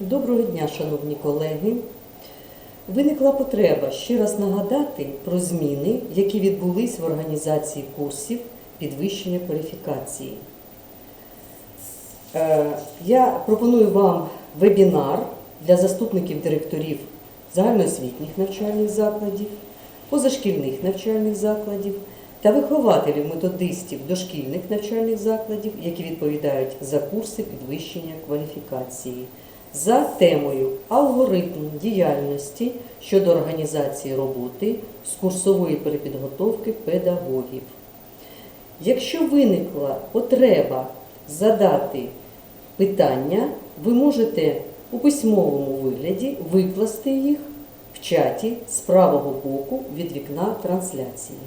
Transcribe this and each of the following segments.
Доброго дня, шановні колеги. Виникла потреба ще раз нагадати про зміни, які відбулись в організації курсів підвищення кваліфікації. Е, Я пропоную вам вебінар для заступників директорів загальноосвітніх навчальних закладів, позашкільних навчальних закладів та вихователів методистів дошкільних навчальних закладів, які відповідають за курси підвищення кваліфікації за темою алгоритм діяльності щодо організації роботи з курсової перепідготовки педагогів. Якщо виникла потреба задати питання, ви можете у письмовому вигляді викласти їх в чаті з правого боку від вікна трансляції.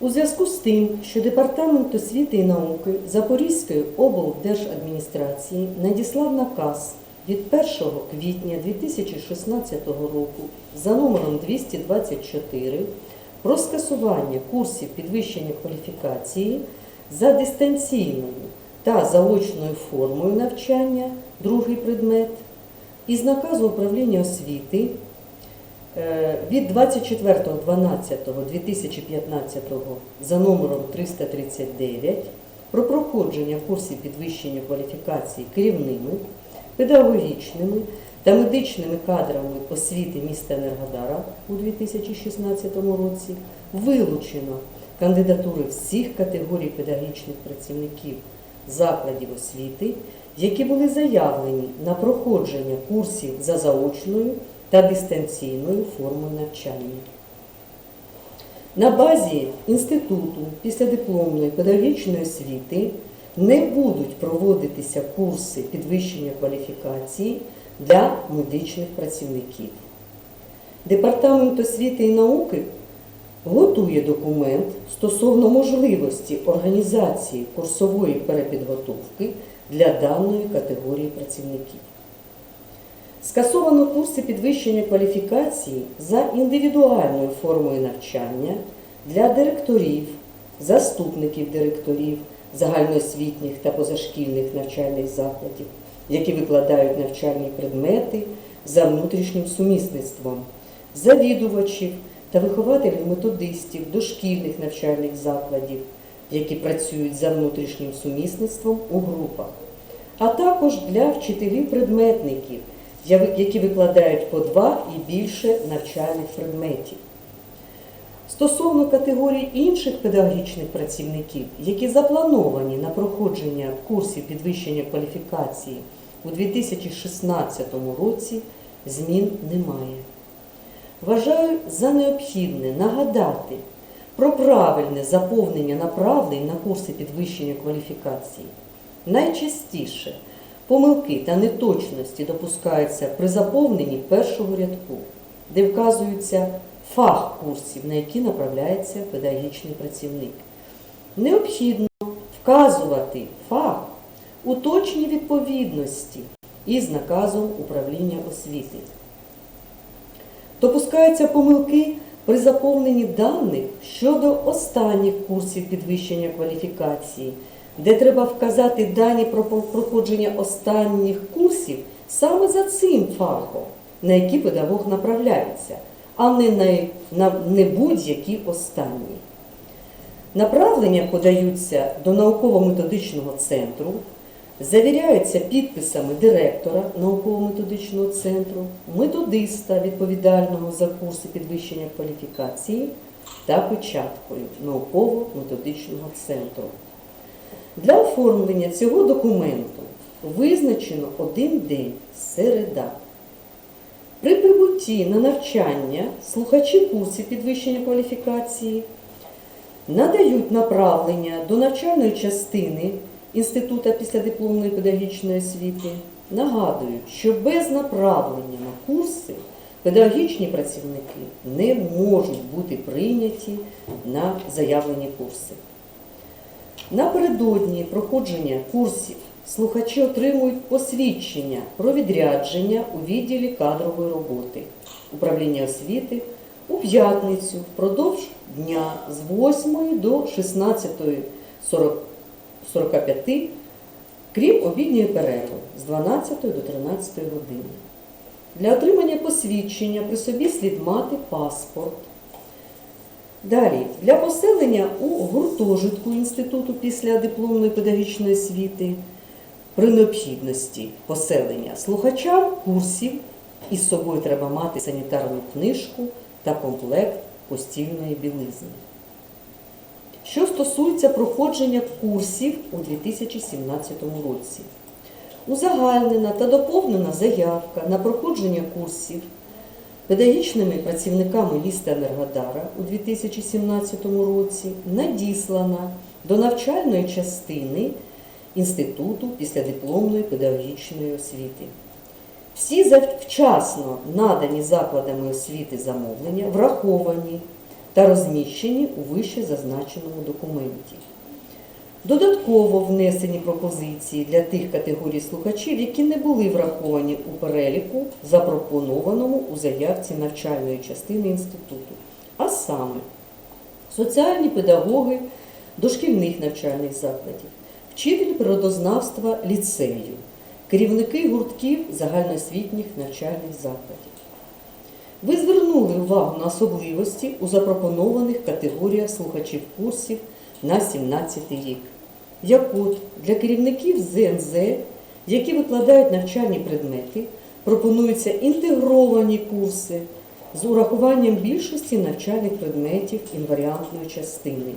У зв'язку з тим, що Департамент освіти і науки Запорізької облдержадміністрації надіслав наказ від 1 квітня 2016 року за номером 224 про скасування курсів підвищення кваліфікації за дистанційною та заочною формою навчання, другий предмет, із наказу управління освіти Е, від 24.12.2015 за номером 339 про проходження курсів підвищення кваліфікації керівними, педагогічними та медичними кадрами освіти міста Енергодара у 2016 році вилучено кандидатури всіх категорій педагогічних працівників закладів освіти, які були заявлені на проходження курсів за заочною та дистанційною формою навчання. На базі Інституту післядипломної педагогічної освіти не будуть проводитися курси підвищення кваліфікації для медичних працівників. Департамент освіти і науки готує документ стосовно можливості організації курсової перепідготовки для даної категорії працівників. Скасовано курси підвищення кваліфікації за індивідуальною формою навчання для директорів, заступників директорів загальноосвітніх та позашкільних навчальних закладів, які викладають навчальні предмети за внутрішнім сумісництвом, завідувачів та вихователів методистів дошкільних навчальних закладів, які працюють за внутрішнім сумісництвом у групах, а також для вчителів-предметників які викладають по два і більше навчальних предметів. Стосовно категорій інших педагогічних працівників, які заплановані на проходження курсів підвищення кваліфікації у 2016 році, змін немає. Вважаю за необхідне нагадати про правильне заповнення направлень на курси підвищення кваліфікації. Найчастіше Помилки та неточності допускаються при заповненні першого рядку, де вказується фах курсів, на які направляється педагогічний працівник. Необхідно вказувати фах у точній відповідності із наказом управління освіти. Допускаються помилки при заповненні даних щодо останніх курсів підвищення кваліфікації де треба вказати дані про проходження останніх курсів саме за цим фахом, на який педагог направляється, а не на, на не будь-які останні. Направлення подаються до науково-методичного центру, завіряються підписами директора науково-методичного центру, методиста відповідального за курси підвищення кваліфікації та печаткою науково-методичного центру. Для оформлення цього документу визначено один день середа. При прибутті на навчання слухачі курсів підвищення кваліфікації надають направлення до навчальної частини Інституту післядипломної педагогічної освіти, нагадують, що без направлення на курси педагогічні працівники не можуть бути прийняті на заявлені курси. Напередодні проходження курсів слухачі отримують посвідчення про відрядження у відділі кадрової роботи управління освіти у п'ятницю впродовж дня з 8 до 16.45, крім обідньої перерви з 12 до 13 години. Для отримання посвідчення при собі слід мати паспорт. Далі, для поселення у гуртожитку інституту після дипломної педагогічної освіти при необхідності поселення слухачам курсів із собою треба мати санітарну книжку та комплект постільної білизни. Що стосується проходження курсів у 2017 році, узагальнена та доповнена заявка на проходження курсів педагогічними працівниками міста Енергодара у 2017 році надіслана до навчальної частини Інституту післядипломної педагогічної освіти. Всі завчасно надані закладами освіти замовлення враховані та розміщені у вище зазначеному документі. Додатково внесені пропозиції для тих категорій слухачів, які не були враховані у переліку, запропонованому у заявці навчальної частини інституту. А саме соціальні педагоги дошкільних навчальних закладів, вчитель природознавства ліцею, керівники гуртків загальноосвітніх навчальних закладів. Ви звернули увагу на особливості у запропонованих категоріях слухачів курсів на 17 рік. Як от для керівників ЗНЗ, які викладають навчальні предмети, пропонуються інтегровані курси з урахуванням більшості навчальних предметів інваріантної частини,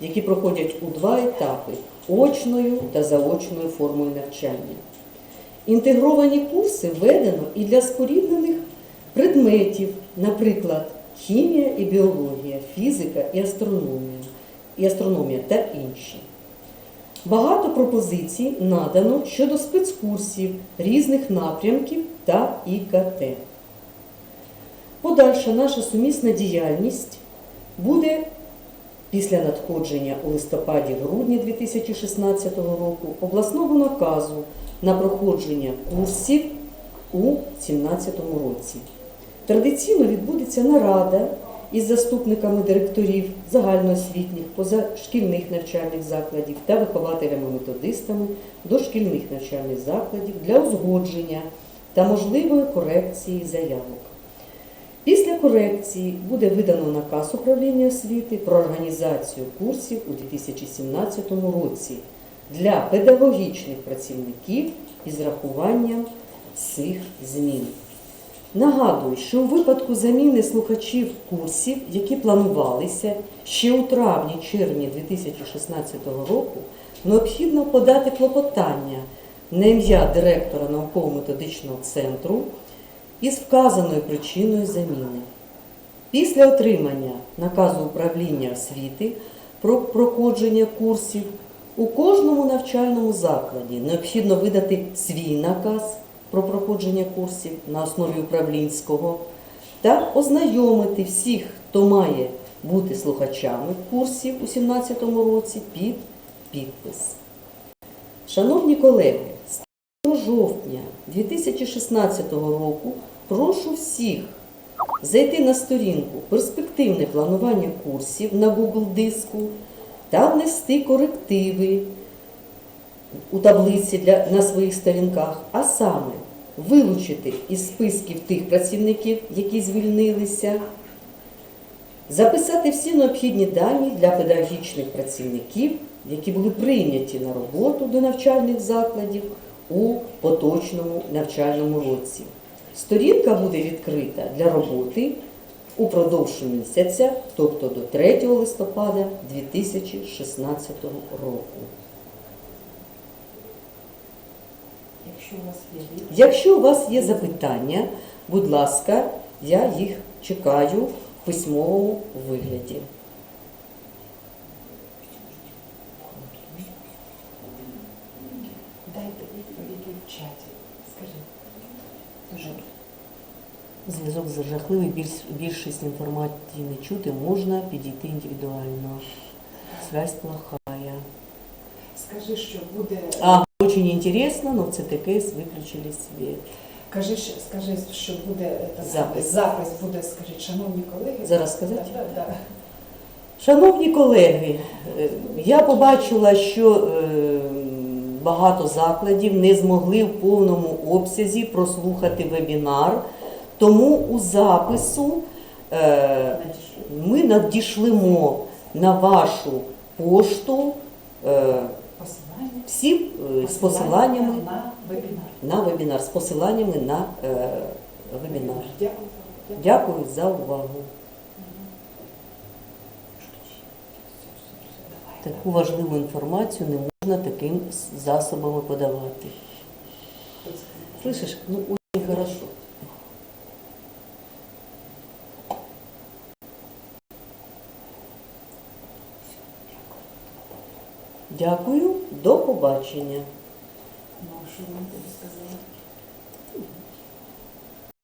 які проходять у два етапи очною та заочною формою навчання. Інтегровані курси введено і для споріднених предметів, наприклад, хімія і біологія, фізика і астрономія, і астрономія та інші. Багато пропозицій надано щодо спецкурсів різних напрямків та ІКТ. Подальша наша сумісна діяльність буде після надходження у листопаді-грудні 2016 року обласного наказу на проходження курсів у 2017 році. Традиційно відбудеться нарада із заступниками директорів загальноосвітніх, позашкільних навчальних закладів та вихователями-методистами дошкільних навчальних закладів для узгодження та можливої корекції заявок. Після корекції буде видано наказ управління освіти про організацію курсів у 2017 році для педагогічних працівників із рахуванням цих змін. Нагадую, що у випадку заміни слухачів курсів, які планувалися ще у травні-червні 2016 року, необхідно подати клопотання на ім'я директора науково-методичного центру із вказаною причиною заміни. Після отримання наказу управління освіти про проходження курсів у кожному навчальному закладі необхідно видати свій наказ про проходження курсів на основі управлінського та ознайомити всіх, хто має бути слухачами курсів у 2017 році під підпис. Шановні колеги, з 1 жовтня 2016 року прошу всіх зайти на сторінку перспективне планування курсів на Google диску та внести корективи у таблиці для, на своїх сторінках, а саме вилучити із списків тих працівників, які звільнилися, записати всі необхідні дані для педагогічних працівників, які були прийняті на роботу до навчальних закладів у поточному навчальному році. Сторінка буде відкрита для роботи упродовж місяця, тобто до 3 листопада 2016 року. Якщо у вас є Якщо у вас є запитання, будь ласка, я їх чекаю в письмовому вигляді. дайте відповіді в чаті. Скажіть. Зв'язок з жахливий, більш- більшість інформації не чути, можна підійти індивідуально. Связь плохая. Скажи, що буде А, Очень интересно, но в ЦТКС виключили світ. Кажи, скажи, що буде е, та Запис. запис буде, скажіть, шановні колеги. Зараз сказати? Да, да, да. Шановні колеги, е, я побачила, що е, багато закладів не змогли в повному обсязі прослухати вебінар, тому у запису ми надішлемо на вашу пошту Посилання. всі е, з посиланнями на вебінар. на вебінар, з посиланнями на е, вебінар. Дякую. Дякую за увагу. Таку важливу інформацію не можна таким засобами подавати. Слышиш? Ну, очень хорошо. Дякую, до побачення. Ну, що вам тобі сказали?